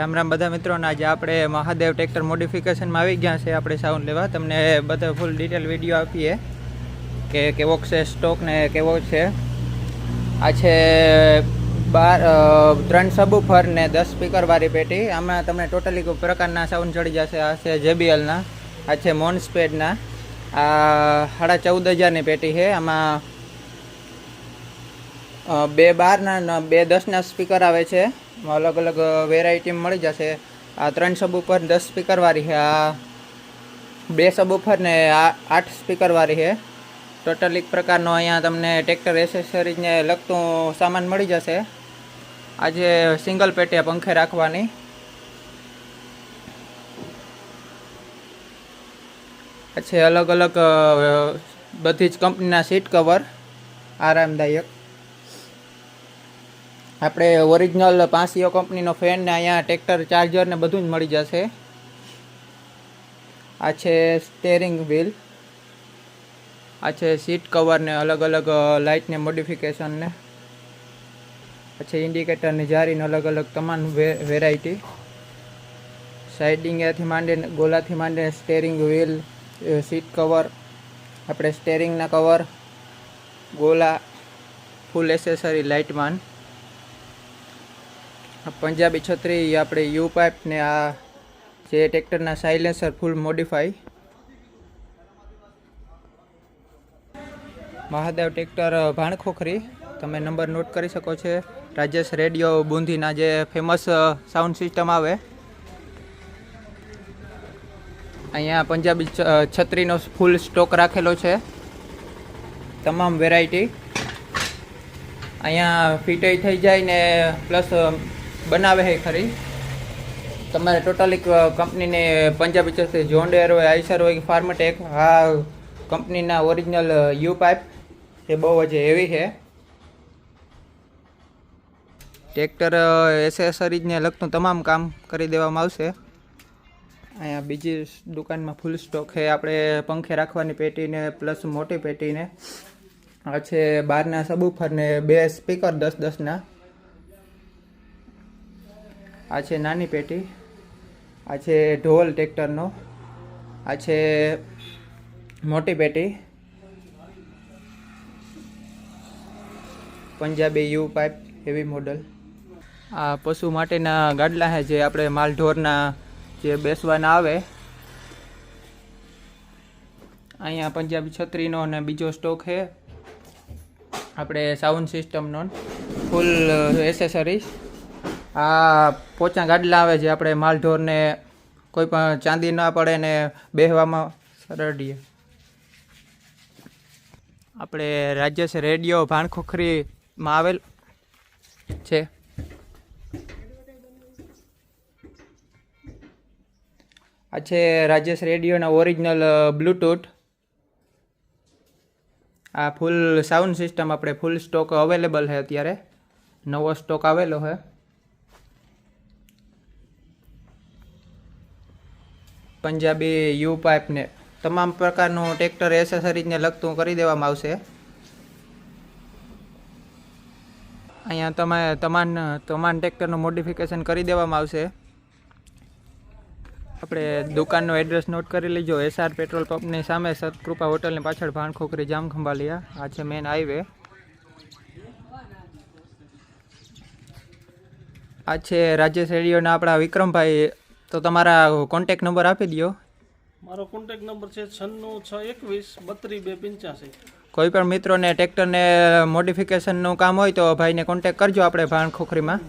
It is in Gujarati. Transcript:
રામ રામ બધા મિત્રોને આજે આપણે મહાદેવ ટ્રેક્ટર મોડિફિકેશનમાં આવી ગયા છે, આપણે સાઉન્ડ લેવા. તમને બધા ફૂલ ડિટેલ વીડિયો આપીએ કે કેવો છે સ્ટોક ને કેવો છે. આ છે બાર ત્રણ સબુફર ને દસ સ્પીકરવાળી પેટી. આમાં તમને ટોટલી પ્રકારના સાઉન્ડ ચડી જશે. આ છે જેબીએલના આ છે મોન્સપેડના આ સાડા ચૌદ હજારની પેટી છે. આમાં બે બારના, બે દસના સ્પીકર આવે છે. અલગ અલગ વેરાયટી મળી જશે. આ ત્રણ સબ ઉપર દસ સ્પીકરવાળી છે. આ બે સબ ઉપર ને આ આઠ સ્પીકરવાળી છે. ટોટલ એક પ્રકારનો અહીંયા તમને ટ્રેક્ટર એસેસરીઝને લગતું સામાન મળી જશે. આજે સિંગલ પેટે પંખે રાખવાની. પછી અલગ અલગ બધી જ કંપનીના સીટ કવર આરામદાયક. આપણે ઓરિજિનલ પાંસીઓ કંપનીનો ફેન ને અહીંયા ટ્રેક્ટર ચાર્જર ને બધું જ મળી જશે. આ છે સ્ટેરિંગ વ્હીલ આ છે સીટ કવર ને અલગ અલગ લાઇટ ને મોડિફિકેશન ને. પછી ઇન્ડિકેટરની જારીને અલગ અલગ તમામ વેરાયટી સાઇડિંગથી માંડીને, ગોલાથી માંડીને સ્ટેરિંગ વ્હીલ સીટ કવર આપણે સ્ટેરિંગના કવર ગોલા ફૂલ એસેસરી લાઇટમાન પંજાબી છત્રી આપણે યુ પાઇપ ને આ જે ટ્રેક્ટરના silencer full modify Mahadev tractor Bhankhokhri. તમે નંબર નોટ કરી શકો છો. રાજેશ રેડિયો બુંદીના જે ફેમસ સાઉન્ડ સિસ્ટમ આવે. અહીંયા પંજાબી છત્રીનો ફૂલ સ્ટોક રાખેલો છે. તમામ વેરાયટી અહીંયા ફિટય થઈ જાય ને પ્લસ બનાવે છે ખરી? તમારે ટોટલી કંપનીને પંજાબી છત્રી જોન્ડેર હોય આઈસર હોય ફાર્મટેક આ કંપનીના ઓરિજિનલ યુ પાઇપ એ બહુ જ હેવી છે. ટ્રેક્ટર એસેસરીઝને લગતું તમામ કામ કરી દેવામાં આવશે. અહીંયા બીજી દુકાનમાં ફૂલ સ્ટોક છે. આપણે પંખે રાખવાની પેટીને પ્લસ મોટી પેટીને. આ છે બારના સબુફરને બે સ્પીકર દસ દસના. આ છે નાની પેટી, આ છે ઢોલ ટ્રેક્ટરનો, આ છે મોટી પેટી, Punjabi U pipe heavy model. આ પશુ માટેના ગાડલા છે જે આપણે માલ ઢોરના જે બેસવાના આવે. અહીંયા પંજાબી છત્રીનો અને બીજો સ્ટોક છે આપણે સાઉન્ડ સિસ્ટમનો, ફૂલ એસેસરીઝ આ પોચા ગાડલા આવે છે, આપણે માલઢોરને કોઈ પણ ચાંદી ના પડે ને બેહવામાં સરળીએ. આપણે રાજ્ય રેડિયો ભાણખોખરીમાં આવેલ છે. આ છે રાજેશ રેડિયોના ઓરિજિનલ બ્લૂટૂથ. આ ફૂલ સાઉન્ડ સિસ્ટમ, આપણે ફૂલ સ્ટોક અવેલેબલ છે અત્યારે. નવો સ્ટોક આવેલો છે. પંજાબી યુ પાઇપને તમામ પ્રકારનું ટ્રેક્ટર એસેસરીઝને લગતું કરી દેવામાં આવશે. અહીંયા તમે તમામ તમામ ટ્રેક્ટરનું મોડિફિકેશન કરી દેવામાં આવશે. આપણે દુકાનનો એડ્રેસ નોટ કરી લેજો. એસઆર પેટ્રોલ પંપની સામે સતકૃપા હોટલની પાછળ ભાણખોખરી, જામખંભાલિયા. આ છે મેન હાઈવે આ છે રાજ્ય રેડિયોના આપણા વિક્રમભાઈ તો તમારા કોન્ટેક નંબર આપી દો મારો કોન્ટેક નંબર છે છન્નું છ એકવીસ બત્રીસ બે પંચ્યાસી. કોઈ પણ મિત્રોને ટ્રેક્ટરને મોડિફિકેશનનું કામ હોય તો ભાઈને કોન્ટેક કરજો આપણે ભાણખોખરીમાં.